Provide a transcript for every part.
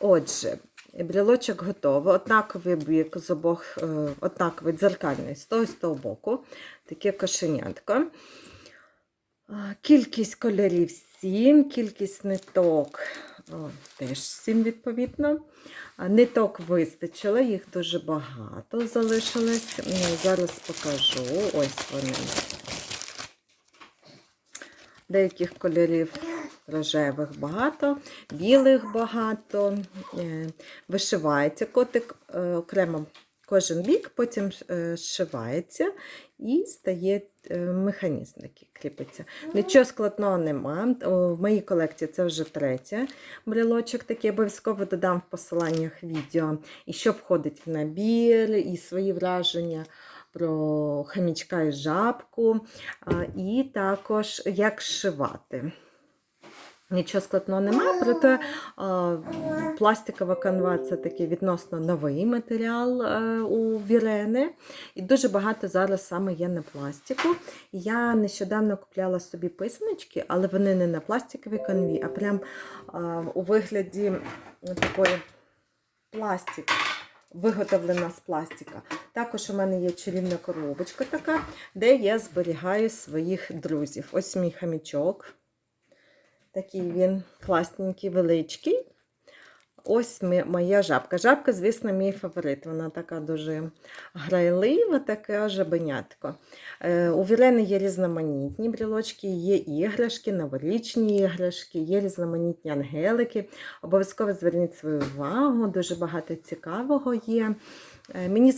Отже, брілочок готовий. Однаковий бік з обох, е, однаковий дзеркальний з того з того боку. Таке кошенятко. Кількість кольорів 7, кількість ниток о, теж 7 відповідно. Ниток вистачило, їх дуже багато залишилось. Зараз покажу. Ось вони. Деяких кольорів рожевих багато, білих багато. Е, Вишивається котик е, окремо кожен бік, потім е, зшивається і стає механізм такий кріпиться. Нічого складного нема. В моїй колекції це вже третє брелочок такий. Обов'язково додам в посиланнях відео, і що входить в набір, і свої враження про хамічка і жабку, і також як зшивати. Нічого складного немає, проте а, пластикова канва це такий відносно новий матеріал е, у Вірени. І дуже багато зараз саме є на пластику. Я нещодавно купляла собі писаночки, але вони не на пластиковій канві, а прям а, у вигляді такої пластик. Виготовлена з пластика. Також у мене є чарівна коробочка така, де я зберігаю своїх друзів. Ось мій хамічок. Такий він класненький, величкий. Ось моя жабка. Жабка, звісно, мій фаворит. Вона така дуже грайлива, така жабенятко. Е, у Вірени є різноманітні брілочки, є іграшки, новорічні іграшки, є різноманітні ангелики. Обов'язково зверніть свою увагу, дуже багато цікавого є. Е, Мені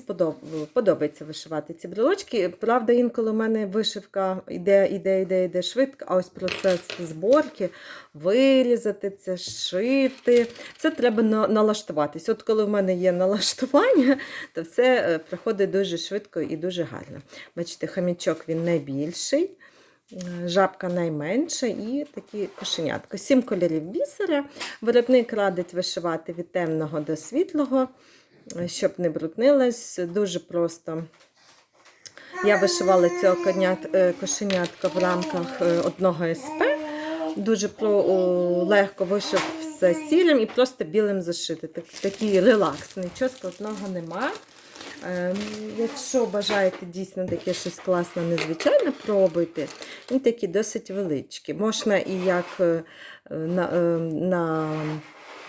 подобається вишивати ці брелочки. Правда, інколи у мене вишивка йде, йде, йде, йде швидко, а ось процес зборки, вирізати це, шити. Це треба налаштуватись. От коли в мене є налаштування, то все е, проходить дуже швидко і дуже гарно. Бачите, хамічок він найбільший. е, Жабка найменша і такі кошенятко. Сім кольорів бісера. Виробник радить вишивати від темного до світлого щоб не бруднилась. Дуже просто. Я вишивала цього е, кошенятка в рамках е, одного СП. Дуже легко вишив все сірим і просто білим зашити. Так, такий релакс, нічого складного нема. Ем, Якщо бажаєте дійсно таке щось класне, незвичайне, пробуйте. Він такий досить величкий. Можна і як е, на, е, на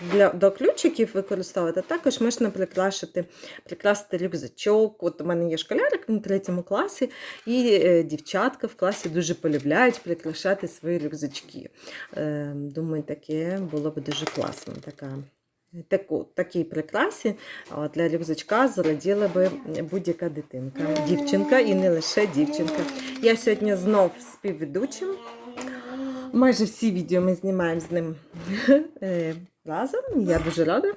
для, до ключиків використовувати, також можна прикрашити, прикрасити рюкзачок. От у мене є школярик на третьому класі, і е, дівчатка в класі дуже полюбляють прикрашати свої рюкзачки. Е, думаю, таке було б дуже класно. Така. Таку, такій прикрасі для рюкзачка зраділа би будь-яка дитинка, дівчинка і не лише дівчинка. Я сьогодні знов співведучим. Майже всі відео ми знімаємо з ним е, разом. Я дуже рада,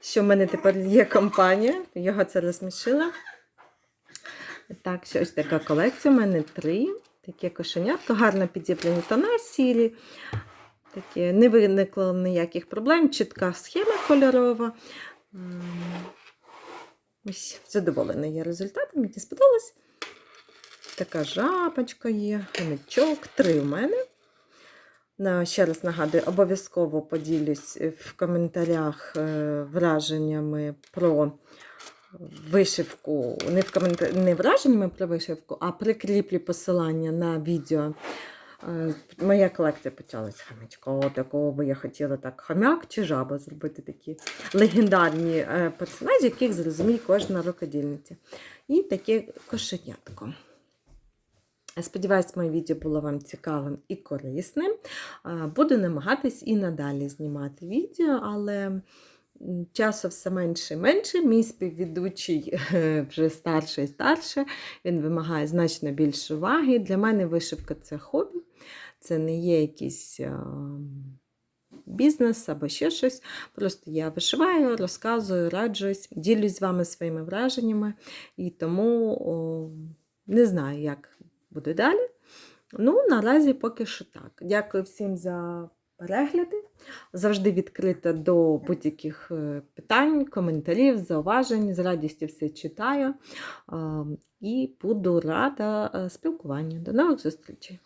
що в мене тепер є компанія. Його це розсмішило. Так, що ось така колекція. У мене три. Таке кошенятко, гарно підібрані тона сірі. Таке, не виникло ніяких проблем, чітка схема кольорова. Ось задоволена я результатом, мені сподобалось. Така жабочка є, хомячок, три у мене. Ще раз нагадую, обов'язково поділюсь в коментарях е, враженнями про вишивку. Не, в коментар... не враженнями про вишивку, а прикріплю посилання на відео. Е, Моя колекція почалась. О, такого би я хотіла так хомяк чи жаба зробити такі легендарні е, персонажі, яких зрозуміє кожна рукодільниця. І таке кошенятко. Сподіваюсь, моє відео було вам цікавим і корисним. Буду намагатись і надалі знімати відео, але часу все менше і менше. Мій співведучий е, вже старше і старше, він вимагає значно більше уваги. Для мене вишивка це хобі, це не є якийсь. Бізнес або ще щось. Просто я вишиваю, розказую, раджусь, ділюсь з вами своїми враженнями, і тому о, не знаю, як буде далі. Ну, наразі поки що так. Дякую всім за перегляди. Завжди відкрита до будь-яких е, питань, коментарів, зауважень. З радістю все читаю. І буду рада е, спілкуванню. До нових зустрічей!